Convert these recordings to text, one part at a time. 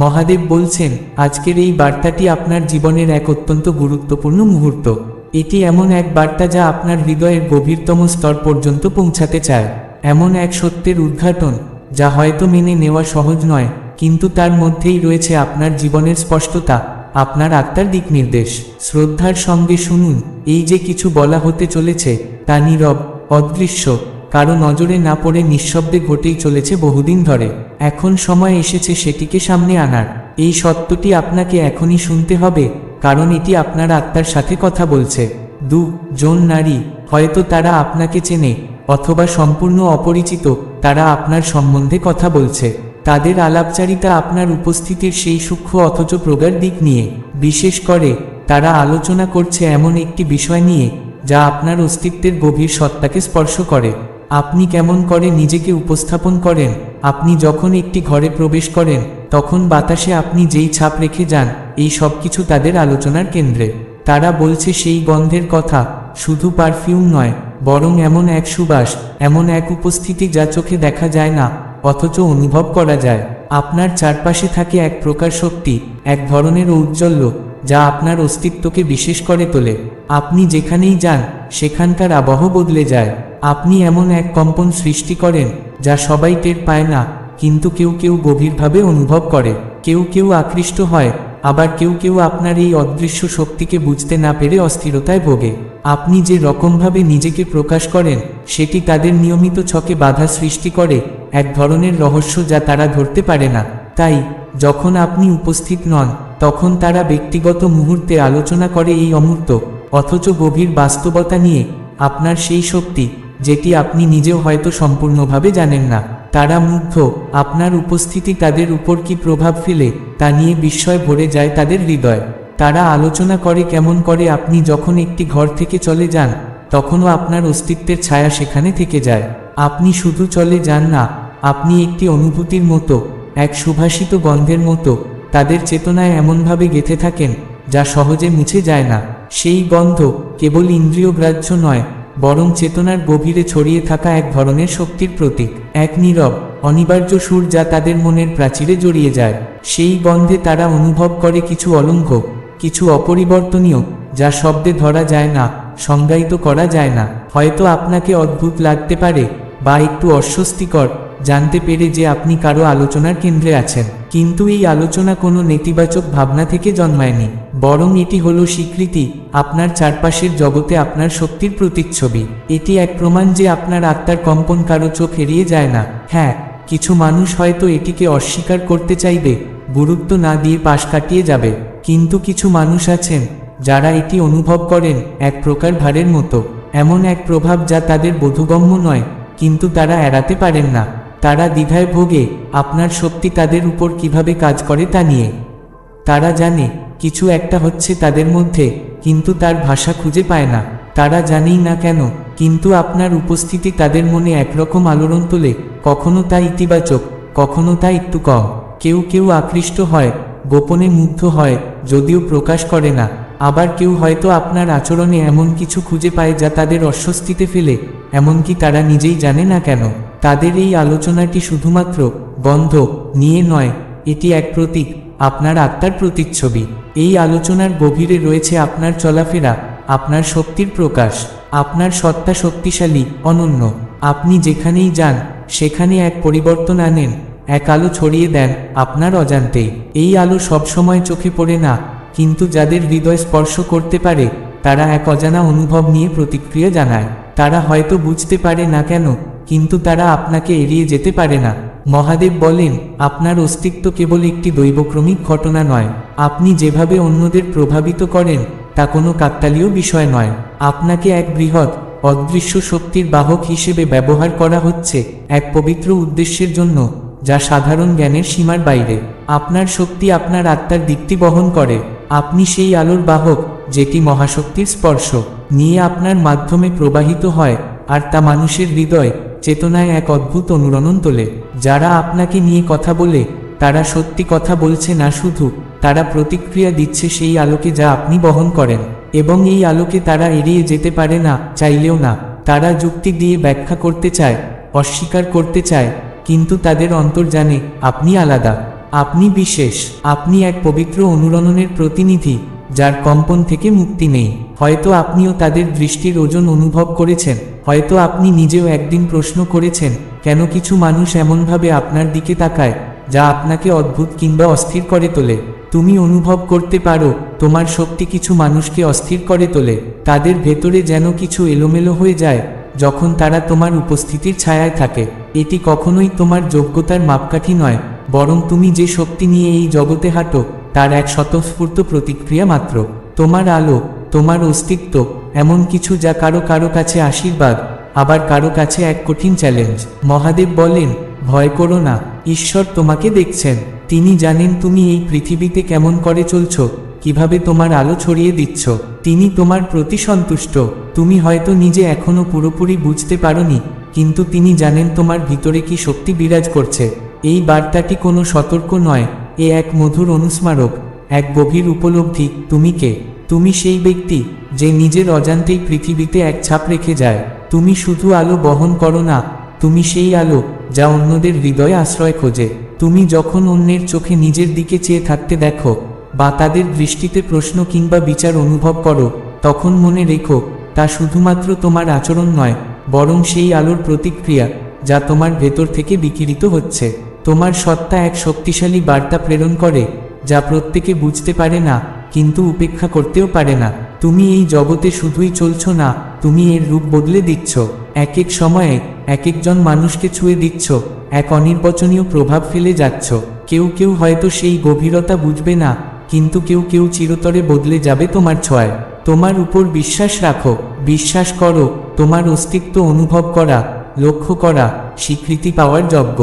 মহাদেব বলছেন, আজকের এই বার্তাটি আপনার জীবনের এক অত্যন্ত গুরুত্বপূর্ণ মুহূর্ত। এটি এমন এক বার্তা যা আপনার হৃদয়ের গভীরতম স্তর পর্যন্ত পৌঁছাতে চায়। এমন এক সত্যের উদ্ঘাটন, যা হয়তো মেনে নেওয়া সহজ নয়, কিন্তু তার মধ্যেই রয়েছে আপনার জীবনের স্পষ্টতা, আপনার আত্মার দিক নির্দেশ শ্রদ্ধার সঙ্গে শুনুন, এই যে কিছু বলা হতে চলেছে, তা নীরব, অদৃশ্য কারও নজরে না পড়ে নিঃশব্দে ঘটেই চলেছে বহুদিন ধরে। এখন সময় এসেছে সেটিকে সামনে আনার। এই সত্যটি আপনাকে এখনই শুনতে হবে, কারণ এটি আপনার আত্মার সাথে কথা বলছে। দু, জন নারী, হয়তো তারা আপনাকে চেনে, অথবা সম্পূর্ণ অপরিচিত, তারা আপনার সম্বন্ধে কথা বলছে। তাদের আলাপচারিতা আপনার উপস্থিতির সেই সূক্ষ্ম অথচ প্রগাঢ় দিক নিয়ে। বিশেষ করে, তারা আলোচনা করছে এমন একটি বিষয় নিয়ে, যা আপনার অস্তিত্বের গভীর সত্তাকে স্পর্শ করে। আপনি কেমন করে নিজেকে উপস্থাপন করেন? আপনি যখন একটি ঘরে প্রবেশ করেন, তখন বাতাসে আপনি যেই ছাপ রেখে যান, এই সব কিছু তাদের আলোচনার কেন্দ্রে। তারা বলছে সেই গন্ধের কথা, শুধু পারফিউম নয়, বরং এমন এক সুবাস, এমন এক উপস্থিতি যা চোখে দেখা যায় না, অথচ অনুভব করা যায়। আপনার চারপাশে থাকে এক প্রকার শক্তি, এক ধরনের ঔজ্জ্বল্য যা আপনার অস্তিত্বকে বিশেষ করে তোলে। আপনি যেখানেই যান, সেখানকার আবহ বদলে যায়। আপনি এমন এক কম্পন সৃষ্টি করেন, যা সবাই টের পায় না, কিন্তু কেউ কেউ গভীরভাবে অনুভব করে। কেউ কেউ আকৃষ্ট হয়, আবার কেউ কেউ আপনার এই অদৃশ্য শক্তিকে বুঝতে না পেরে অস্থিরতায় ভোগে। আপনি যে রকমভাবে নিজেকে প্রকাশ করেন, সেটি তাদের নিয়মিত ছকে বাধা সৃষ্টি করে, এক ধরনের রহস্য যা তারা ধরতে পারে না। তাই, যখন আপনি উপস্থিত নন তখন তারা ব্যক্তিগত মুহূর্তে আলোচনা করে এই অমূর্ত, অথচ গভীর বাস্তবতা নিয়ে, আপনার সেই শক্তি, যেটি আপনি নিজেও হয়তো সম্পূর্ণভাবে জানেন না। তারা মুগ্ধ, আপনার উপস্থিতি তাদের উপর কি প্রভাব ফেলে, তা নিয়ে বিস্ময় ভরে যায় তাদের হৃদয়। তারা আলোচনা করে কেমন করে আপনি যখন একটি ঘর থেকে চলে যান, তখনও আপনার অস্তিত্বের ছায়া সেখানে থেকে যায়। আপনি শুধু চলে যান না, আপনি একটি অনুভূতির মতো, এক সুভাষিত গন্ধের মতো তাদের চেতনায় এমনভাবে গেঁথে থাকেন, যা সহজে মুছে যায় না। সেই গন্ধ কেবল ইন্দ্রিয়গ্রাহ্য নয়, বরং চেতনার গভীরে ছড়িয়ে থাকা এক ধরনের শক্তির প্রতীক। এক নীরব, অনিবার্য সুর যা তাদের মনের প্রাচীরে জড়িয়ে যায়। সেই গন্ধে তারা অনুভব করে কিছু অলঙ্ঘ, কিছু অপরিবর্তনীয়, যা শব্দে ধরা যায় না, সংজ্ঞায়িত করা যায় না। হয়তো আপনাকে অদ্ভুত লাগতে পারে, বা একটু অস্বস্তিকর জানতে পেরে যে আপনি কারও আলোচনার কেন্দ্রে আছেন। কিন্তু এই আলোচনা কোনো নেতিবাচক ভাবনা থেকে জন্মায়নি। বরং এটি হলো স্বীকৃতি, আপনার চারপাশের জগতে আপনার শক্তির প্রতিচ্ছবি। এটি এক প্রমাণ যে আপনার আত্মার কম্পন কারও চোখ এড়িয়ে যায় না। হ্যাঁ কিছু মানুষ হয়তো এটিকে অস্বীকার করতে চাইবে, গুরুত্ব না দিয়ে পাশ কাটিয়ে যাবে। কিন্তু কিছু মানুষ আছেন, যারা এটি অনুভব করেন এক প্রকার ভারের মতো। এমন এক প্রভাব যা তাদের বোধগম্য নয়, কিন্তু তারা এড়াতে পারেন না। তারা দ্বিধায় ভোগে, আপনার শক্তি তাদের উপর কীভাবে কাজ করে তা নিয়ে। তারা জানে, কিছু একটা হচ্ছে তাদের মধ্যে, কিন্তু তার ভাষা খুঁজে পায় না। তারা জানেই না কেন, কিন্তু আপনার উপস্থিতি তাদের মনে একরকম আলোড়ন তোলে, কখনো তা ইতিবাচক, কখনো তা একটু কম। কেউ কেউ আকৃষ্ট হয়, গোপনে মুগ্ধ হয়, যদিও প্রকাশ করে না। আবার কেউ হয়তো আপনার আচরণে এমন কিছু খুঁজে পায় যা তাদের অস্বস্তিতে ফেলে, এমনকি তারা নিজেই জানে না কেন। তাদের এই আলোচনাটি শুধুমাত্র গন্ধ নিয়ে নয়, এটি এক প্রতীক, আপনার আত্মার প্রতিচ্ছবি। এই আলোচনার গভীরে রয়েছে আপনার চলাফেরা, আপনার শক্তির প্রকাশ, আপনার সত্তা শক্তিশালী, অনন্য। আপনি যেখানেই যান, সেখানে এক পরিবর্তন আনেন, এক আলো ছড়িয়ে দেন আপনার অজান্তেই এই আলো সবসময় চোখে পড়ে না, কিন্তু যাদের হৃদয় স্পর্শ করতে পারে, তারা এক অজানা অনুভব নিয়ে প্রতিক্রিয়া জানায়। তারা হয়তো বুঝতে পারে না কেন কিন্তু তারা আপনাকে এড়িয়ে যেতে পারে না। মহাদেব বলেন, আপনার অস্তিত্ব কেবল একটি দৈবক্রমিক ঘটনা নয়। আপনি যেভাবে অন্যদের প্রভাবিত করেন, তা কোনো কাকতালীয় বিষয় নয়। আপনাকে এক বৃহৎ, অদৃশ্য শক্তির বাহক হিসেবে ব্যবহার করা হচ্ছে, এক পবিত্র উদ্দেশ্যের জন্য, যা সাধারণ জ্ঞানের সীমার বাইরে। আপনার শক্তি আপনার আত্মার দিকটি বহন করে। আপনি সেই আলোর বাহক, যেটি মহাশক্তির স্পর্শ, নিয়ে আপনার মাধ্যমে প্রবাহিত হয়, আর তা মানুষের হৃদয় চেতনায় এক অদ্ভুত অনুরণন তোলে। যারা আপনাকে নিয়ে কথা বলে, তারা সত্যি কথা বলছে না শুধু, তারা প্রতিক্রিয়া দিচ্ছে সেই আলোকে যা আপনি বহন করেন। এবং এই আলোকে তারা এড়িয়ে যেতে পারে না, চাইলেও না। তারা যুক্তি দিয়ে ব্যাখ্যা করতে চায়, অস্বীকার করতে চায়, কিন্তু তাদের অন্তর জানে আপনি আলাদা। আপনি বিশেষ। আপনি এক পবিত্র অনুরণনের প্রতিনিধি, যার কম্পন থেকে মুক্তি নেই। হয়তো আপনিও তাদের দৃষ্টির ওজন অনুভব করেছেন, হয়তো আপনি নিজেও একদিন প্রশ্ন করেছেন, কেন কিছু মানুষ এমনভাবে আপনার দিকে তাকায়, যা আপনাকে অদ্ভুত কিংবা অস্থির করে তোলে। তুমি অনুভব করতে পারো, তোমার শক্তি কিছু মানুষকে অস্থির করে তোলে, তাদের ভেতরে যেন কিছু এলোমেলো হয়ে যায়, যখন তারা তোমার উপস্থিতির ছায়ায় থাকে। এটি কখনোই তোমার যোগ্যতার মাপকাঠি নয়, বরং তুমি যে শক্তি নিয়ে এই জগতে হাঁটো, তার এক স্বতঃস্ফূর্ত প্রতিক্রিয়া মাত্র। তোমার আলো তোমার অস্তিত্ব, এমন কিছু যা কারও কারও কাছে আশীর্বাদ, আবার কারও কাছে এক কঠিন চ্যালেঞ্জ মহাদেব বলেন, ভয় করো না, ঈশ্বর তোমাকে দেখছেন। তিনি জানেন তুমি এই পৃথিবীতে কেমন করে চলছ, কীভাবে তোমার আলো ছড়িয়ে দিচ্ছ। তিনি তোমার প্রতি সন্তুষ্ট। তুমি হয়তো নিজে এখনও পুরোপুরি বুঝতে পারোনি, কিন্তু তিনি জানেন তোমার ভিতরে কি শক্তি বিরাজ করছে। এই বার্তাটি কোনো সতর্ক নয়, এ এক মধুর অনুস্মারক, এক গভীর উপলব্ধি। তুমি কে? তুমি সেই ব্যক্তি যে নিজের অজান্তেই পৃথিবীতে এক ছাপ রেখে যায়। তুমি শুধু আলো বহন করো না, তুমি সেই আলো যা অন্যদের হৃদয়ে আশ্রয় খোঁজে। তুমি যখন অন্যের চোখে নিজের দিকে চেয়ে থাকতে দেখো বা তাদের দৃষ্টিতে প্রশ্ন কিংবা বিচার অনুভব করো, তখন মনে রেখো, তা শুধুমাত্র তোমার আচরণ নয়, বরং সেই আলোর প্রতিক্রিয়া যা তোমার ভেতর থেকে বিকিরিত হচ্ছে। তোমার সত্তা এক শক্তিশালী বার্তা প্রেরণ করে, যা প্রত্যেকে বুঝতে পারে না কিন্তু উপেক্ষা করতেও পারে না। তুমি এই জগতে শুধুই চলছ না, তুমি এর রূপ বদলে দিচ্ছ। এক এক সময়ে এক একজন মানুষকে ছুঁয়ে দিচ্ছ, এক অনির্বচনীয় প্রভাব ফেলে যাচ্ছ। কেউ কেউ হয়তো সেই গভীরতা বুঝবে না, কিন্তু কেউ কেউ চিরতরে বদলে যাবে তোমার ছয়। তোমার উপর বিশ্বাস রাখো, বিশ্বাস করো, তোমার অস্তিত্ব অনুভব করা, লক্ষ্য করা, স্বীকৃতি পাওয়ার যোগ্য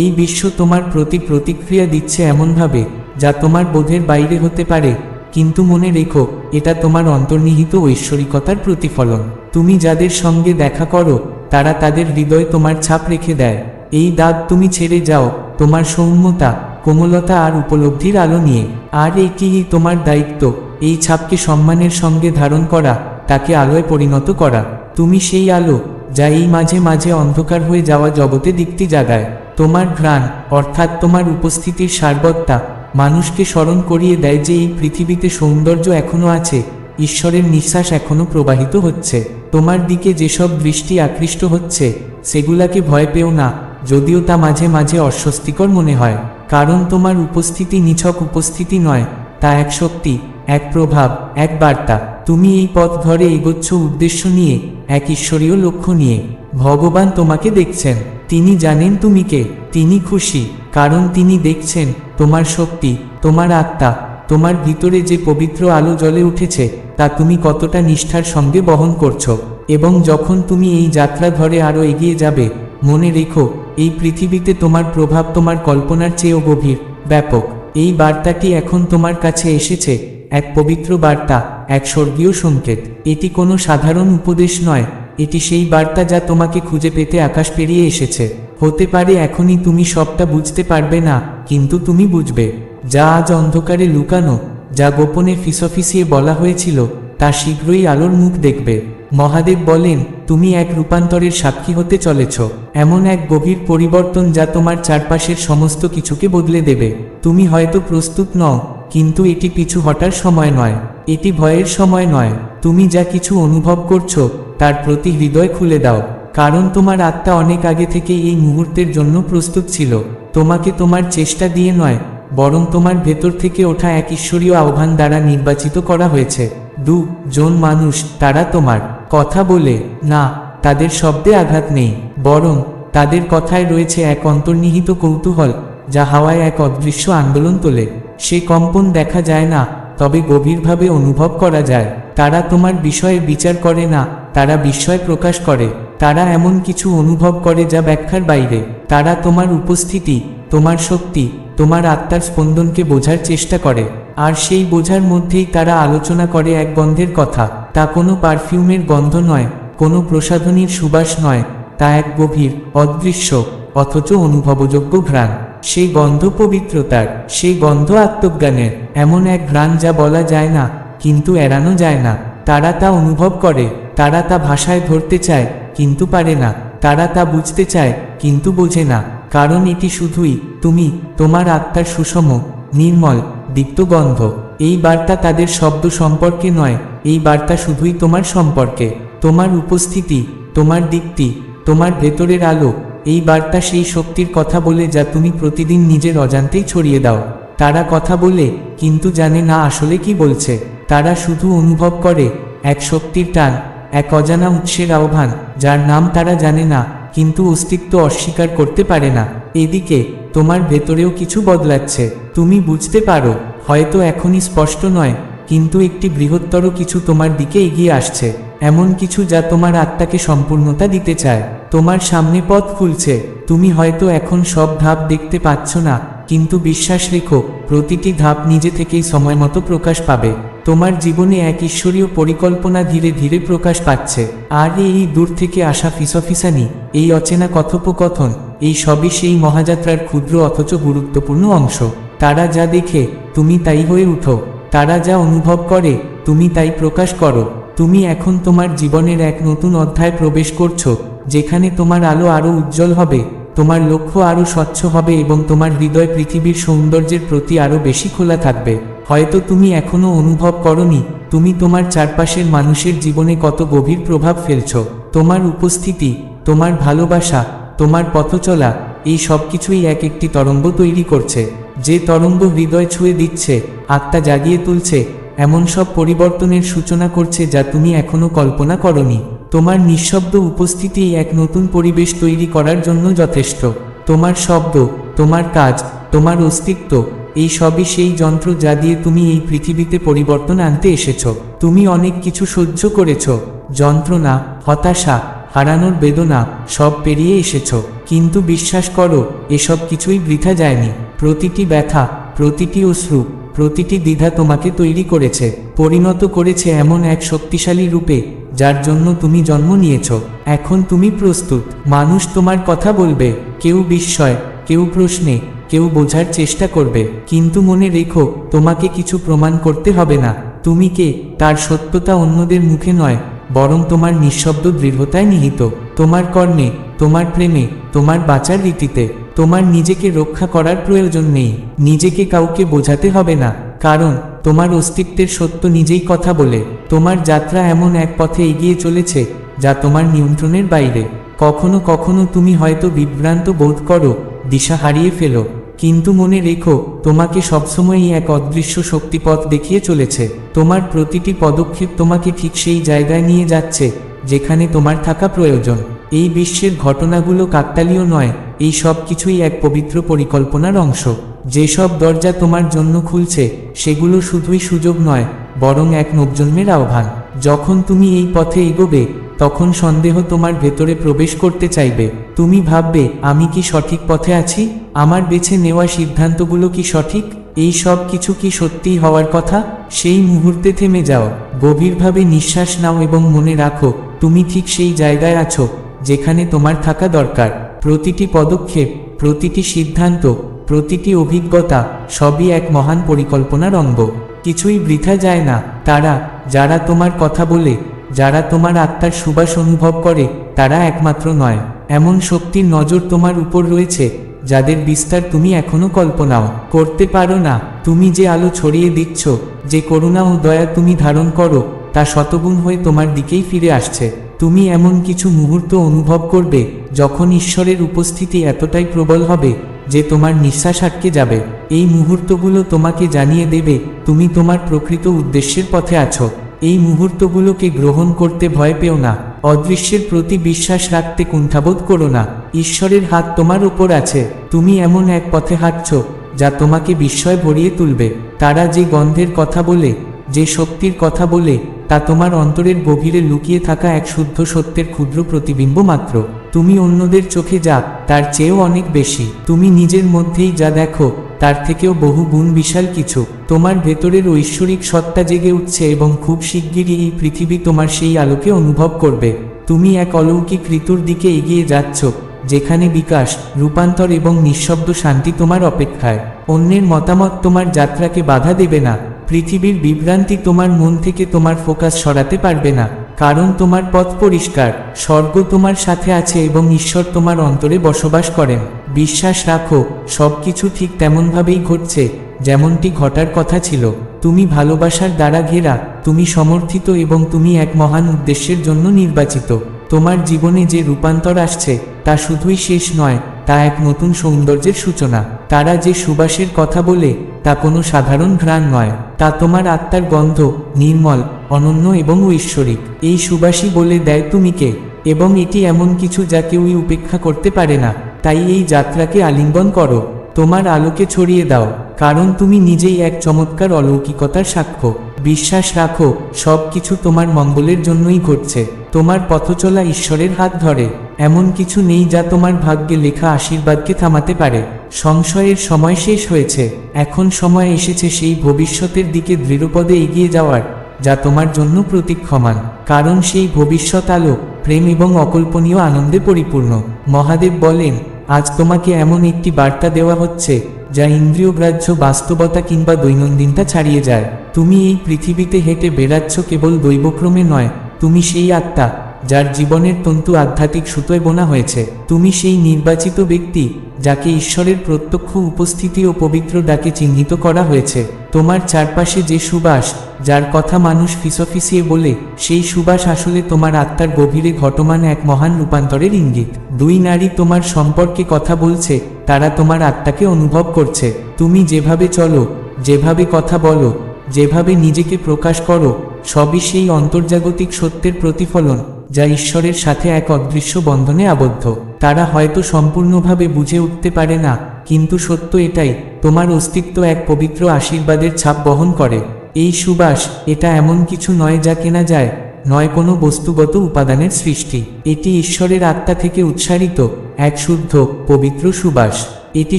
এই বিশ্ব তোমার প্রতি প্রতিক্রিয়া দিচ্ছে এমনভাবে, যা তোমার বোধের বাইরে হতে পারে। কিন্তু মনে রেখো, এটা তোমার অন্তর্নিহিত ঐশ্বরিকতার প্রতিফলন। তুমি যাদের সঙ্গে দেখা করো, তারা তাদের হৃদয়ে তোমার ছাপ রেখে দেয়। এই দাগ তুমি ছেড়ে যাও, তোমার সৌম্যতা, কোমলতা আর উপলব্ধির আলো নিয়ে। আর এটিই তোমার দায়িত্ব, এই ছাপকে সম্মানের সঙ্গে ধারণ করা, তাকে আলোয় পরিণত করা। তুমি সেই আলো, যা এই মাঝে মাঝে অন্ধকার হয়ে যাওয়া জগতে দিকটি জাগায়। তোমার ঘ্রাণ, অর্থাৎ তোমার উপস্থিতির সারবত্তা মানুষকে স্মরণ করিয়ে দেয় যে এই পৃথিবীতে সৌন্দর্য এখনও আছে, ঈশ্বরের নিঃশ্বাস এখনও প্রবাহিত হচ্ছে। তোমার দিকে যেসব দৃষ্টি আকৃষ্ট হচ্ছে, সেগুলাকে ভয় পেও না, যদিও তা মাঝে মাঝে অস্বস্তিকর মনে হয়। কারণ তোমার উপস্থিতি নিছক উপস্থিতি নয়, তা এক শক্তি, এক প্রভাব, এক বার্তা। তুমি এই পথ ধরে এগোচ্ছ উদ্দেশ্য নিয়ে, এক ঈশ্বরীয় লক্ষ্য নিয়ে। ভগবান তোমাকে দেখছেন, তিনি জানেন তুমি কে, তিনি খুশি, কারণ তিনি দেখছেন তোমার শক্তি, তোমার আত্মা, তোমার ভিতরে যে পবিত্র আলো জ্বলে উঠেছে, তা তুমি কতটা নিষ্ঠার সঙ্গে বহন করছ? এবং যখন তুমি এই যাত্রা ধরে আরও এগিয়ে যাবে, মনে রেখো, এই পৃথিবীতে তোমার প্রভাব তোমার কল্পনার চেয়েও গভীর। ব্যাপক। এই বার্তাটি এখন তোমার কাছে এসেছে, এক পবিত্র বার্তা, এক স্বর্গীয় সংকেত। এটি কোনো সাধারণ উপদেশ নয় এটি সেই বার্তা যা তোমাকে খুঁজে পেতে আকাশ পেরিয়ে এসেছে। হতে পারে এখনই তুমি সবটা বুঝতে পারবে না, কিন্তু তুমি বুঝবে। যা আজ অন্ধকারে লুকানো, যা গোপনে ফিসফিসিয়ে বলা হয়েছিল, তা শীঘ্রই আলোর মুখ দেখবে। মহাদেব বলেন, তুমি এক রূপান্তরের সাক্ষী হতে চলেছ। এমন এক গভীর পরিবর্তন যা তোমার চারপাশের সমস্ত কিছুকে বদলে দেবে। তুমি হয়তো প্রস্তুত নও কিন্তু এটি পিছু হটার সময় নয়, এটি ভয়ের সময় নয়। তুমি যা কিছু অনুভব করছ, তার প্রতি হৃদয় খুলে দাও, কারণ তোমার আত্মা অনেক আগে থেকে এই মুহূর্তের জন্য প্রস্তুত ছিল। তোমাকে তোমার চেষ্টা দিয়ে নয়, বরং তোমার ভেতর থেকে ওঠা এক ঈশ্বরীয় আহ্বান দ্বারা নির্বাচিত করা হয়েছে। দু, জন মানুষ, তারা তোমার কথা বলে, না, তাদের শব্দে আঘাত নেই, বরং তাদের কথায় রয়েছে এক অন্তর্নিহিত কৌতূহল। যা হাওয়ায় এক অদৃশ্য আন্দোলন তোলে। সে কম্পন দেখা যায় না, তবে গভীরভাবে অনুভব করা যায়। তারা তোমার বিষয়ে বিচার করে না, তারা বিস্ময় প্রকাশ করে। তারা এমন কিছু অনুভব করে যা ব্যাখ্যার বাইরে। তারা তোমার উপস্থিতি, তোমার শক্তি, তোমার আত্মার স্পন্দনকে বোঝার চেষ্টা করে। আর সেই বোঝার মধ্যেই তারা আলোচনা করে এক গন্ধের কথা। তা কোনো পারফিউমের গন্ধ নয়, কোনো প্রসাধনীর সুবাস নয়। তা এক গভীর, অদৃশ্য, অথচ অনুভবযোগ্য ঘ্রাণ। সেই গন্ধ পবিত্রতার, সেই গন্ধ আত্মজ্ঞানের, এমন এক ঘ্রাণ যা বলা যায় না, কিন্তু এড়ানো যায় না। তারা তা অনুভব করে, তারা তা ভাষায় ধরতে চায়, কিন্তু পারে না। তারা তা বুঝতে চায়, কিন্তু বোঝে না। কারণ এটি শুধুই তুমি, তোমার আত্মার সুষম, নির্মল, দীপ্ত গন্ধ। এই বার্তা তাদের শব্দ সম্পর্কে নয়, এই বার্তা শুধুই তোমার সম্পর্কে। তোমার উপস্থিতি, তোমার দীপ্তি, তোমার ভেতরের আলো এই বার্তা সেই শক্তির কথা বলে যা তুমি প্রতিদিন নিজের অজান্তেই ছড়িয়ে দাও। তারা কথা বলে, কিন্তু জানে না আসলে কি বলছে। তারা শুধু অনুভব করে, এক শক্তির টান, এক অজানা উৎসের আহ্বান, যার নাম তারা জানে না, কিন্তু অস্তিত্ব অস্বীকার করতে পারে না। এদিকে, তোমার ভেতরেও কিছু বদলাচ্ছে। তুমি বুঝতে পারো, হয়তো এখনই স্পষ্ট নয়, কিন্তু একটি বৃহত্তর কিছু তোমার দিকে এগিয়ে আসছে। এমন কিছু যা তোমার আত্মাকে সম্পূর্ণতা দিতে চায়। তোমার সামনে পথ খুলছে। তুমি হয়তো এখন সব ধাপ দেখতে পাচ্ছ না, কিন্তু বিশ্বাস রেখো, প্রতিটি ধাপ নিজে থেকেই সময় মতো প্রকাশ পাবে। তোমার জীবনে এক ঈশ্বরীয় পরিকল্পনা ধীরে ধীরে প্রকাশ পাচ্ছে। আর এই দূর থেকে আসা ফিসফিসানি, এই অচেনা কথোপকথন, এই সবই সেই মহাযাত্রার ক্ষুদ্র অথচ গুরুত্বপূর্ণ অংশ। তারা যা দেখে, তুমি তাই হয়ে উঠো। তারা যা অনুভব করে, তুমি তাই প্রকাশ করো। তুমি এখন তোমার জীবনের এক নতুন অধ্যায় প্রবেশ করছ, যেখানে তোমার আলো আরও উজ্জ্বল হবে, তোমার লক্ষ্য আরও স্বচ্ছ হবে এবং তোমার হৃদয় পৃথিবীর সৌন্দর্যের প্রতি আরও বেশি খোলা থাকবে। হয়তো তুমি এখনও অনুভব করনি, তুমি তোমার চারপাশের মানুষের জীবনে কত গভীর প্রভাব ফেলছ, তোমার উপস্থিতি, তোমার ভালোবাসা, তোমার পথচলা, এই সব কিছুই এক একটি তরঙ্গ তৈরি করছে, যে তরঙ্গ হৃদয় ছুঁয়ে দিচ্ছে, আত্মা জাগিয়ে তুলছে এমন সব পরিবর্তনের সূচনা করছে যা তুমি এখনও কল্পনা করনি। তোমার নিঃশব্দ উপস্থিতি এক নতুন পরিবেশ তৈরি করার জন্য যথেষ্ট। তোমার শব্দ, তোমার কাজ, তোমার অস্তিত্ব, এই সবই সেই যন্ত্র যা দিয়ে তুমি এই পৃথিবীতে পরিবর্তন আনতে এসেছ। তুমি অনেক কিছু সহ্য করেছ। যন্ত্রণা, হতাশা, হারানোর বেদনা, সব পেরিয়ে এসেছ। কিন্তু বিশ্বাস করো, এসব কিছুই বৃথা যায়নি। প্রতিটি ব্যথা, প্রতিটি অশ্রু প্রতিটি দ্বিধা তোমাকে তৈরি করেছে, পরিণত করেছে এমন এক শক্তিশালী রূপে, যার জন্য তুমি জন্ম নিয়েছ। এখন তুমি প্রস্তুত। মানুষ তোমার কথা বলবে, কেউ বিস্ময়, কেউ প্রশ্নে, কেউ বোঝার চেষ্টা করবে। কিন্তু মনে রেখো, তোমাকে কিছু প্রমাণ করতে হবে না। তুমি কে? তার সত্যতা অন্যদের মুখে নয়, বরং তোমার নিঃশব্দ দৃঢ়তায় নিহিত। তোমার কর্ণে তোমার প্রেমে, তোমার বাঁচার রীতিতে। তোমার নিজেকে রক্ষা করার প্রয়োজন নেই। নিজেকে কাউকে বোঝাতে হবে না। কারণ, তোমার অস্তিত্বের সত্য নিজেই কথা বলে। তোমার যাত্রা এমন এক পথে এগিয়ে চলেছে, যা তোমার নিয়ন্ত্রণের বাইরে। কখনো কখনো তুমি হয়তো বিভ্রান্ত বোধ করো, দিশা হারিয়ে ফেলো। কিন্তু মনে রেখো, তোমাকে সবসময়ই এক অদৃশ্য শক্তিপথ দেখিয়ে চলেছে। তোমার প্রতিটি পদক্ষেপ তোমাকে ঠিক সেই জায়গায় নিয়ে যাচ্ছে, যেখানে তোমার থাকা প্রয়োজন। এই বিশ্বের ঘটনাগুলো কাকতালীয় নয় এই সব কিছুই এক পবিত্র পরিকল্পনার অংশ। যেসব দরজা তোমার জন্য খুলছে, সেগুলো শুধুই সুযোগ নয়, বরং এক নবজন্মের আহ্বান। যখন তুমি এই পথে এগোবে, তখন সন্দেহ তোমার ভেতরে প্রবেশ করতে চাইবে। তুমি ভাববে, আমি কি সঠিক পথে আছি? আমার বেছে নেওয়া সিদ্ধান্তগুলো কি সঠিক? এই সব কিছু কি সত্যিই হওয়ার কথা? সেই মুহূর্তে থেমে যাও, গভীরভাবে নিঃশ্বাস নাও এবং মনে রাখো, তুমি ঠিক সেই জায়গায় আছো, যেখানে তোমার থাকা দরকার। প্রতিটি পদক্ষেপ, প্রতিটি সিদ্ধান্ত, প্রতিটি অভিজ্ঞতা সবই এক মহান পরিকল্পনার অঙ্গ। কিছুই বৃথা যায় না। তারা, যারা তোমার কথা বলে, যারা তোমার আত্মার সুবাস অনুভব করে, তারা একমাত্র নয়। এমন শক্তির নজর তোমার উপর রয়েছে, যাদের বিস্তার তুমি এখনও কল্পনাও করতে পারো না। তুমি যে আলো ছড়িয়ে দিচ্ছ, যে করুণা ও দয়া তুমি ধারণ করো, তা শতগুণ হয়ে তোমার দিকেই ফিরে আসছে। তুমি এমন কিছু মুহূর্ত অনুভব করবে যখন ঈশ্বরের উপস্থিতি এতটাই প্রবল হবে যে তোমার নিঃশ্বাস আটকে যাবে। এই মুহূর্তগুলো তোমাকে জানিয়ে দেবে, তুমি তোমার প্রকৃত উদ্দেশ্যের পথে আছো। এই মুহূর্তগুলোকে গ্রহণ করতে ভয় পেও না, অদৃশ্যের প্রতি বিশ্বাস রাখতে কুণ্ঠাবোধ করো না। ঈশ্বরের হাত তোমার উপর আছে, তুমি এমন এক পথে হাঁটছ, যা তোমাকে বিস্ময় ভরিয়ে তুলবে। তারা যে গন্ধের কথা বলে, যে শক্তির কথা বলে তা তোমার অন্তরের গভীরে লুকিয়ে থাকা এক শুদ্ধ সত্যের ক্ষুদ্র প্রতিবিম্ব মাত্র। তুমি অন্যদের চোখে যা, তার চেয়েও অনেক বেশি। তুমি নিজের মধ্যেই যা দেখো, তার থেকেও বহু গুণ বিশাল কিছু। তোমার ভেতরের ঐশ্বরিক সত্তা জেগে উঠছে এবং খুব শিগগিরই এই পৃথিবী তোমার সেই আলোকে অনুভব করবে। তুমি এক অলৌকিক ঋতুর দিকে এগিয়ে যাচ্ছ, যেখানে বিকাশ, রূপান্তর এবং নিঃশব্দ শান্তি তোমার অপেক্ষায়। অন্যের মতামত তোমার যাত্রাকে বাধা দেবে না। পৃথিবীর বিভ্রান্তি তোমার মন থেকে তোমার ফোকাস সরাতে পারবে না। কারণ তোমার পথ পরিষ্কার, স্বর্গ তোমার সাথে আছে এবং ঈশ্বর তোমার অন্তরে বসবাস করেন। বিশ্বাস রাখো সব কিছু ঠিক তেমনভাবেই ঘটছে, যেমনটি ঘটার কথা ছিল। তুমি ভালোবাসার দ্বারা ঘেরা, তুমি সমর্থিত এবং তুমি এক মহান উদ্দেশ্যের জন্য নির্বাচিত। তোমার জীবনে যে রূপান্তর আসছে, তা শুধুই শেষ নয় তা এক নতুন সৌন্দর্যের সূচনা। তারা যে সুবাসের কথা বলে, তা কোনো সাধারণ ঘ্রাণ নয়। তা তোমার আত্মার গন্ধ, নির্মল, অনন্য এবং ঐশ্বরিক। এই সুবাসই বলে দেয় তুমি কে, এবং এটি এমন কিছু যা কেউই উপেক্ষা করতে পারে না। তাই এই যাত্রাকে আলিঙ্গন করো। তোমার আলোকে ছড়িয়ে দাও, কারণ তুমি নিজেই এক চমৎকার অলৌকিকতার সাক্ষ্য। বিশ্বাস রাখো সব কিছু তোমার মঙ্গলের জন্যই ঘটছে। তোমার পথচলা ঈশ্বরের হাত ধরে। এমন কিছু নেই যা তোমার ভাগ্যে লেখা আশীর্বাদকে থামাতে পারে। সংশয়ের সময় শেষ হয়েছে। এখন সময় এসেছে সেই ভবিষ্যতের দিকে দৃঢ়পদে এগিয়ে যাওয়ার, যা তোমার জন্য প্রতীক্ষমান। কারণ সেই ভবিষ্যৎ আলো, প্রেম এবং অকল্পনীয় আনন্দে পরিপূর্ণ। মহাদেব বলেন, আজ তোমাকে এমন একটি বার্তা দেওয়া হচ্ছে যা ইন্দ্রিয়গ্রাহ্য বাস্তবতা কিংবা দৈনন্দিনটা ছাড়িয়ে যায়। তুমি এই পৃথিবীতে হেঁটে বেড়াচ্ছ কেবল দৈবক্রমে নয়, তুমি সেই আত্মা। যার জীবনের তন্তু আধ্যাত্মিক সুতোয় বোনা হয়েছে, তুমি সেই নির্বাচিত ব্যক্তি, যাকে ঈশ্বরের প্রত্যক্ষ উপস্থিতি ও পবিত্র ডাকে চিহ্নিত করা হয়েছে। তোমার চারপাশে যে সুবাস, যার কথা মানুষ ফিসফিসিয়ে বলে, সেই সুবাস আসলে তোমার আত্মার গভীরে ঘটমান এক মহান রূপান্তরের ইঙ্গিত। দুই নারী তোমার সম্পর্কে কথা বলছে, তারা তোমার আত্মাকে অনুভব করছে। তুমি যেভাবে চলো, যেভাবে কথা বলো, যেভাবে নিজেকে প্রকাশ করো, সবই সেই অন্তর্জাগতিক সত্যের প্রতিফলন। যা ঈশ্বরের সাথে এক অদৃশ্য বন্ধনে আবদ্ধ। তারা হয়তো সম্পূর্ণভাবে বুঝে উঠতে পারে না, কিন্তু সত্য এটাই, তোমার অস্তিত্ব এক পবিত্র আশীর্বাদের ছাপ বহন করে। এই সুবাস, এটা এমন কিছু নয় যা কেনা যায়, নয় কোনো বস্তুগত উপাদানের সৃষ্টি। এটি ঈশ্বরের আত্মা থেকে উৎসারিত, এক শুদ্ধ, পবিত্র সুবাস। এটি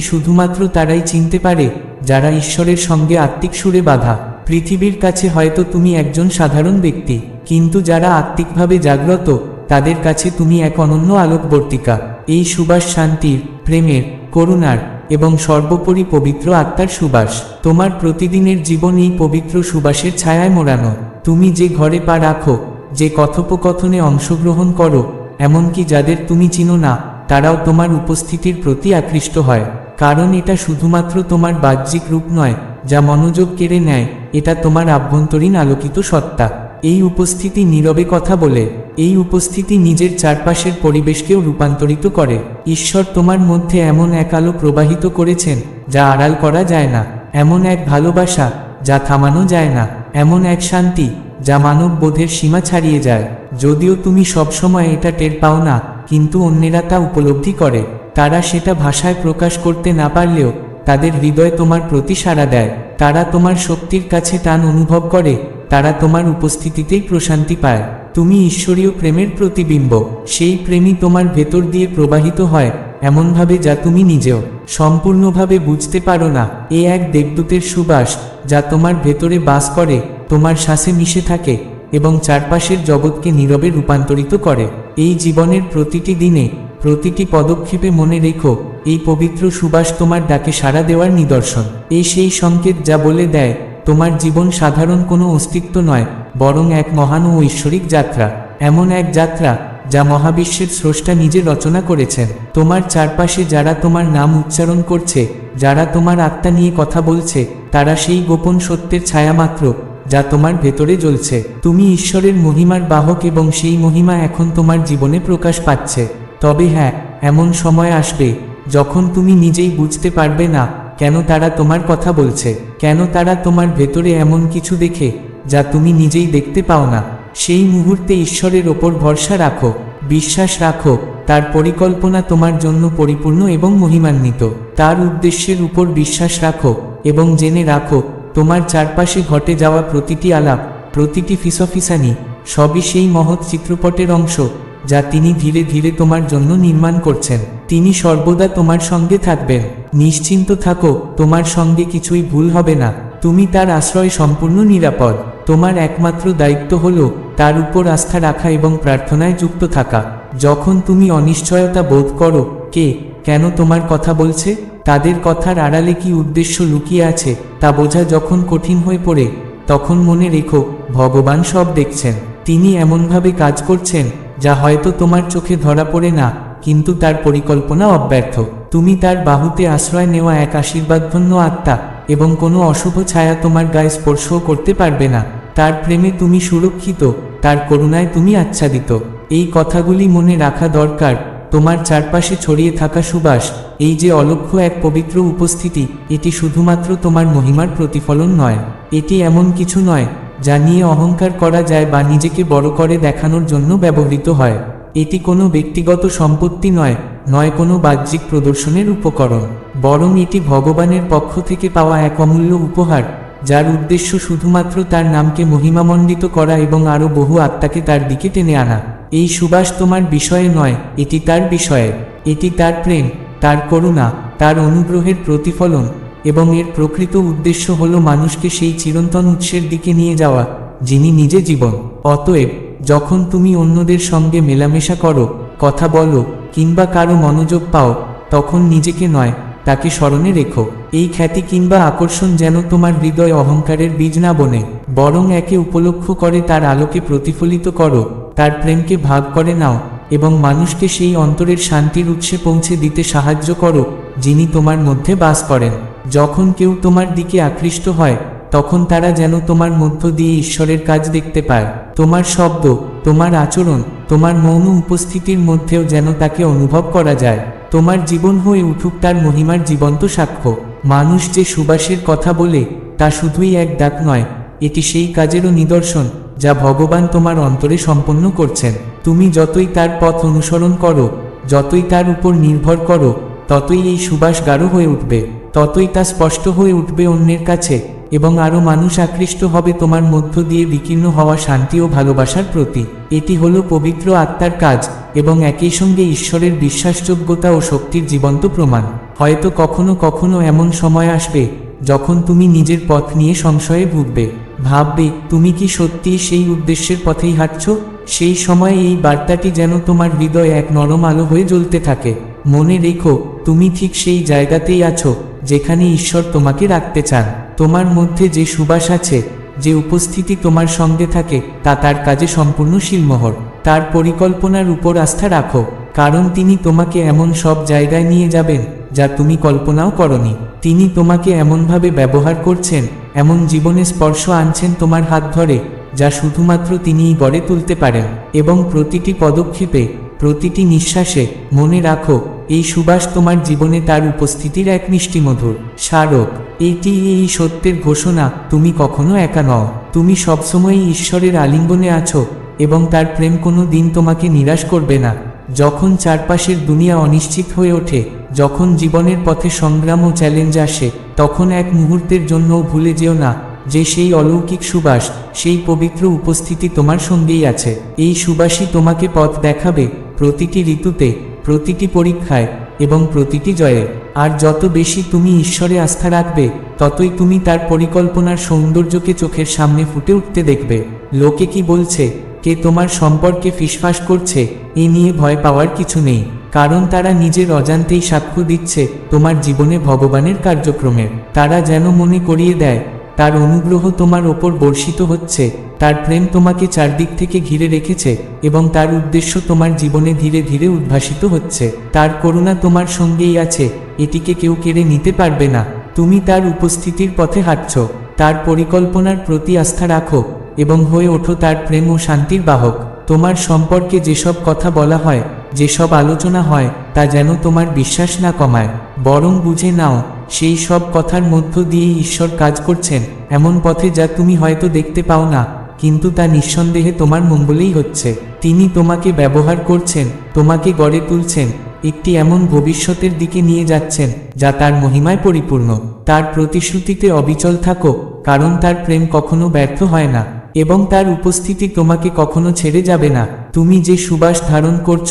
শুধুমাত্র তারাই চিনতে পারে, যারা ঈশ্বরের সঙ্গে আত্মিক সুরে বাঁধা। পৃথিবীর কাছে হয়তো তুমি একজন সাধারণ ব্যক্তি। কিন্তু যারা আত্মিকভাবে জাগ্রত, তাদের কাছে তুমি এক অনন্য আলোকবর্তিকা। এই সুবাস শান্তির, প্রেমের, করুণার এবং সর্বোপরি পবিত্র আত্মার সুবাস। তোমার প্রতিদিনের জীবন এই পবিত্র সুবাসের ছায়ায় মোড়ানো। তুমি যে ঘরে পা রাখো, যে কথোপকথনে অংশগ্রহণ করো, এমনকি যাদের তুমি চিনো না, তারাও তোমার উপস্থিতির প্রতি আকৃষ্ট হয়। কারণ এটা শুধুমাত্র তোমার বাহ্যিক রূপ নয়, যা মনোযোগ কেড়ে নেয়, এটা তোমার আভ্যন্তরীণ আলোকিত সত্তা। এই উপস্থিতি নীরবে কথা বলে, এই উপস্থিতি নিজের চারপাশের পরিবেশকেও রূপান্তরিত করে। ঈশ্বর তোমার মধ্যে এমন এক আলো প্রবাহিত করেছেন, যা আড়াল করা যায় না, এমন এক ভালোবাসা, যা থামানো যায় না, এমন এক শান্তি, যা মানব বোধের সীমা ছাড়িয়ে যায়। যদিও তুমি সবসময় এটা টের পাও না, কিন্তু অন্যেরা তা উপলব্ধি করে। তারা সেটা ভাষায় প্রকাশ করতে না পারলেও, তাদের হৃদয় তোমার প্রতি সাড়া দেয়। তারা তোমার শক্তির কাছে টান অনুভব করে তারা তোমার উপস্থিতিতেই প্রশান্তি পায়। তুমি ঈশ্বরীয় প্রেমের প্রতিবিম্ব। সেই প্রেমই তোমার ভেতর দিয়ে প্রবাহিত হয়, এমনভাবে যা তুমি নিজেও সম্পূর্ণভাবে বুঝতে পারো না। এ এক দেবদূতের সুবাস, যা তোমার ভেতরে বাস করে, তোমার শ্বাসে মিশে থাকে এবং চারপাশের জগৎকে নীরবে রূপান্তরিত করে। এই জীবনের প্রতিটি দিনে, প্রতিটি পদক্ষেপে মনে রেখো, এই পবিত্র সুবাস তোমার ডাকে সাড়া দেওয়ার নিদর্শন। এই সেই সংকেত যা বলে দেয় তোমার জীবন সাধারণ কোনো অস্তিত্ব নয়, বরং এক মহান ও ঐশ্বরিক যাত্রা। এমন এক যাত্রা, যা মহাবিশ্বের স্রষ্টা নিজে রচনা করেছেন। তোমার চারপাশে যারা তোমার নাম উচ্চারণ করছে, যারা তোমার আত্মা নিয়ে কথা বলছে, তারা সেই গোপন সত্যের ছায়া মাত্র, যা তোমার ভেতরে জ্বলছে। তুমি ঈশ্বরের মহিমার বাহক এবং সেই মহিমা এখন তোমার জীবনে প্রকাশ পাচ্ছে। তবে হ্যাঁ এমন সময় আসবে, যখন তুমি নিজেই বুঝতে পারবে না কেন তারা তোমার কথা বলছে? কেন তারা তোমার ভেতরে এমন কিছু দেখে, যা তুমি নিজেই দেখতে পাও না? সেই মুহূর্তে ঈশ্বরের ওপর ভরসা রাখো, বিশ্বাস রাখো, তার পরিকল্পনা তোমার জন্য পরিপূর্ণ এবং মহিমান্বিত। তার উদ্দেশ্যের উপর বিশ্বাস রাখো এবং জেনে রাখো, তোমার চারপাশে ঘটে যাওয়া প্রতিটি আলাপ, প্রতিটি ফিসফিসানি, সবই সেই মহৎ চিত্রপটের অংশ। যা তিনি ধীরে ধীরে তোমার জন্য নির্মাণ করছেন। তিনি সর্বদা তোমার সঙ্গে থাকবেন। নিশ্চিন্ত থাকো, তোমার সঙ্গে কিছুই ভুল হবে না। তুমি তার আশ্রয় সম্পূর্ণ নিরাপদ। তোমার একমাত্র দায়িত্ব হল তার উপর আস্থা রাখা এবং প্রার্থনায় যুক্ত থাকা। যখন তুমি অনিশ্চয়তা বোধ করো, কে কেন তোমার কথা বলছে? তাদের কথার আড়ালে কি উদ্দেশ্য লুকিয়ে আছে, তা বোঝা যখন কঠিন হয়ে পড়ে, তখন মনে রেখো, ভগবান সব দেখছেন। তিনি এমনভাবে কাজ করছেন যা হয়তো তোমার চোখে ধরা পড়ে না, কিন্তু তার পরিকল্পনা অব্যর্থ। তুমি তার বাহুতে আশ্রয় নেওয়া এক আশীর্বাদধন্য আত্মা, এবং কোনো অশুভ ছায়া তোমার গায়ে স্পর্শও করতে পারবে না। তার প্রেমে তুমি সুরক্ষিত, তার করুণায় তুমি আচ্ছাদিত। এই কথাগুলি মনে রাখা দরকার, তোমার চারপাশে ছড়িয়ে থাকা সুবাস, এই যে অলক্ষ্য এক পবিত্র উপস্থিতি, এটি শুধুমাত্র তোমার মহিমার প্রতিফলন নয়। এটি এমন কিছু নয় যা নিয়ে অহংকার করা যায় বা নিজেকে বড় করে দেখানোর জন্য ব্যবহৃত হয়। এটি কোনো ব্যক্তিগত সম্পত্তি নয় নয় কোনো বাহ্যিক প্রদর্শনের উপকরণ। বরং এটি ভগবানের পক্ষ থেকে পাওয়া এক অমূল্য উপহার, যার উদ্দেশ্য শুধুমাত্র তার নামকে মহিমামণ্ডিত করা এবং আরও বহু আত্মাকে তার দিকে টেনে আনা। এই সুবাস তোমার বিষয়ে নয়, এটি তার বিষয়ে। এটি তার প্রেম, তার করুণা, তার অনুগ্রহের প্রতিফলন এবং এর প্রকৃত উদ্দেশ্য হল মানুষকে সেই চিরন্তন উৎসের দিকে নিয়ে যাওয়া, যিনি নিজে জীবন। অতএব, যখন তুমি অন্যদের সঙ্গে মেলামেশা করো, কথা বলো, কিংবা কারও মনোযোগ পাও, তখন নিজেকে নয়, তাকে স্মরণে রেখো। এই খ্যাতি কিংবা আকর্ষণ যেন তোমার হৃদয় অহংকারের বীজ না বনে, বরং একে উপলক্ষ করে তার আলোকে প্রতিফলিত করো, তার প্রেমকে ভাগ করে নাও, এবং মানুষকে সেই অন্তরের শান্তির উৎসে পৌঁছে দিতে সাহায্য করো, যিনি তোমার মধ্যে বাস করেন। যখন কেউ তোমার দিকে আকৃষ্ট হয়, তখন তারা যেন তোমার মধ্য দিয়ে ঈশ্বরের কাজ দেখতে পায়। তোমার শব্দ, তোমার আচরণ, তোমার মৌন উপস্থিতির মধ্যেও যেন তাকে অনুভব করা যায়। তোমার জীবন হয়ে উঠুক তার মহিমার জীবন্ত সাক্ষ্য। মানুষ যে সুবাসের কথা বলে, তা শুধুই এক ডাক নয়, এটি সেই কাজেরও নিদর্শন, যা ভগবান তোমার অন্তরে সম্পন্ন করছেন। তুমি যতই তার পথ অনুসরণ করো, যতই তার উপর নির্ভর করো, ততই এই সুবাস গাঢ় হয়ে উঠবে। ততই তা স্পষ্ট হয়ে উঠবে অন্যের কাছে, এবং আরও মানুষ আকৃষ্ট হবে তোমার মধ্য দিয়ে বিকীর্ণ হওয়া শান্তি ও ভালোবাসার প্রতি। এটি হলো পবিত্র আত্মার কাজ, এবং একই সঙ্গে ঈশ্বরের বিশ্বাসযোগ্যতা ও শক্তির জীবন্ত প্রমাণ। হয়তো কখনো কখনো এমন সময় আসবে, যখন তুমি নিজের পথ নিয়ে সংশয়ে ভুগবে। ভাববে, তুমি কি সত্যিই সেই উদ্দেশ্যের পথেই হাঁটছ? সেই সময় এই বার্তাটি যেন তোমার হৃদয়ে এক নরম আলো হয়ে জ্বলতে থাকে। মনে রেখো, তুমি ঠিক সেই জায়গাতেই আছো যেখানে ঈশ্বর তোমাকে রাখতে চান। তোমার মধ্যে যে সুবাস আছে, যে উপস্থিতি তোমার সঙ্গে থাকে, তা তার কাজে সম্পূর্ণ শিলমোহর। তার পরিকল্পনার উপর আস্থা রাখো, কারণ তিনি তোমাকে এমন সব জায়গায় নিয়ে যাবেন, যা তুমি কল্পনাও করনি। তিনি তোমাকে এমনভাবে ব্যবহার করছেন, এমন জীবনে স্পর্শ আনছেন তোমার হাত ধরে, যা শুধুমাত্র তিনিই গড়ে তুলতে পারেন। এবং প্রতিটি পদক্ষেপে প্রতিটি নিঃশ্বাসে মনে রাখো, এই সুবাস তোমার জীবনে তার উপস্থিতির এক মিষ্টি মধুর স্মারক। এটি এই সত্যের ঘোষণা, তুমি কখনো একা নও। তুমি সবসময়ই ঈশ্বরের আলিঙ্গনে আছো এবং তার প্রেম কোনো দিন তোমাকে নিরাশ করবে না। যখন চারপাশের দুনিয়া অনিশ্চিত হয়ে ওঠে, যখন জীবনের পথে সংগ্রাম ও চ্যালেঞ্জ আসে, তখন এক মুহূর্তের জন্যও ভুলে যেও না যে সেই অলৌকিক সুবাস, সেই পবিত্র উপস্থিতি তোমার সঙ্গেই আছে। এই সুবাসই তোমাকে পথ দেখাবে প্রতিটি ঋতুতে, প্রতিটি পরীক্ষায় এবং প্রতিটি জয়ে, আর যত বেশি তুমি ঈশ্বরে আস্থা রাখবে, ততই তুমি তার পরিকল্পনার সৌন্দর্যকে চোখের সামনে ফুটে উঠতে দেখবে। লোকে কি বলছে, কে তোমার সম্পর্কে ফিসফাস করছে, এ নিয়ে ভয় পাওয়ার কিছু নেই, কারণ তারা নিজের অজান্তেই সাক্ষ্য দিচ্ছে তোমার জীবনে ভগবানের কার্যক্রমের। তারা যেন মনে করিয়ে দেয় তার অনুগ্রহ তোমার ওপর বর্ষিত হচ্ছে, তার প্রেম তোমাকে চারদিক থেকে ঘিরে রেখেছে, এবং তার উদ্দেশ্য তোমার জীবনে ধীরে ধীরে উদ্ভাসিত হচ্ছে। তার করুণা তোমার সঙ্গেই আছে, এটিকে কেউ কেড়ে নিতে পারবে না। তুমি তার উপস্থিতির পথে হাঁটছ, তার পরিকল্পনার প্রতি আস্থা রাখো, এবং হয়ে ওঠো তার প্রেম ও শান্তির বাহক। তোমার সম্পর্কে যেসব কথা বলা হয়, যেসব আলোচনা হয়, তা যেন তোমার বিশ্বাস না কমায়। বরং বুঝে নাও সেই সব কথার মধ্য দিয়ে ঈশ্বর কাজ করছেন, এমন পথে যা তুমি হয়তো দেখতে পাও না, কিন্তু তা নিঃসন্দেহে তোমার মঙ্গলেই হচ্ছে। তিনি তোমাকে ব্যবহার করছেন, তোমাকে গড়ে তুলছেন, একটি এমন ভবিষ্যতের দিকে নিয়ে যাচ্ছেন, যা তার মহিমায় পরিপূর্ণ। তার প্রতিশ্রুতিতে অবিচল থাকো, কারণ তার প্রেম কখনো ব্যর্থ হয় না, এবং তার উপস্থিতি তোমাকে কখনো ছেড়ে যাবে না। তুমি যে সুবাস ধারণ করছ,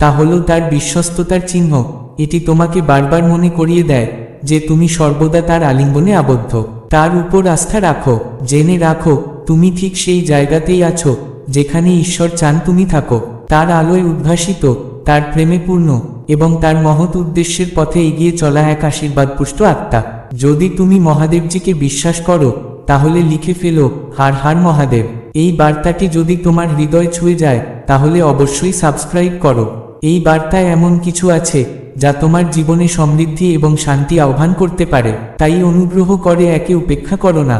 তা হলো তার বিশ্বস্ততার চিহ্ন, এটি তোমাকে বারবার মনে করিয়ে দেয়। যে তুমি সর্বদা তার আলিঙ্গনে আবদ্ধ। তার উপর আস্থা রাখো, জেনে রাখো, তুমি ঠিক সেই জায়গাতেই আছো, যেখানে ঈশ্বর চান তুমি থাকো। তার আলোয় উদ্ভাসিত, তার প্রেমে পূর্ণ, এবং তার মহৎ উদ্দেশ্যের পথে এগিয়ে চলা এক আশীর্বাদপুষ্ট আত্মা। যদি তুমি মহাদেবজিকে বিশ্বাস করো, তাহলে লিখে ফেলো, হার হার মহাদেব। এই বার্তাটি যদি তোমার হৃদয় ছুঁয়ে যায়, তাহলে অবশ্যই সাবস্ক্রাইব করো। এই বার্তায় এমন কিছু আছে যা তোমার জীবনে সমৃদ্ধি এবং শান্তি আহ্বান করতে পারে, তাই অনুগ্রহ করে একে উপেক্ষা করো না।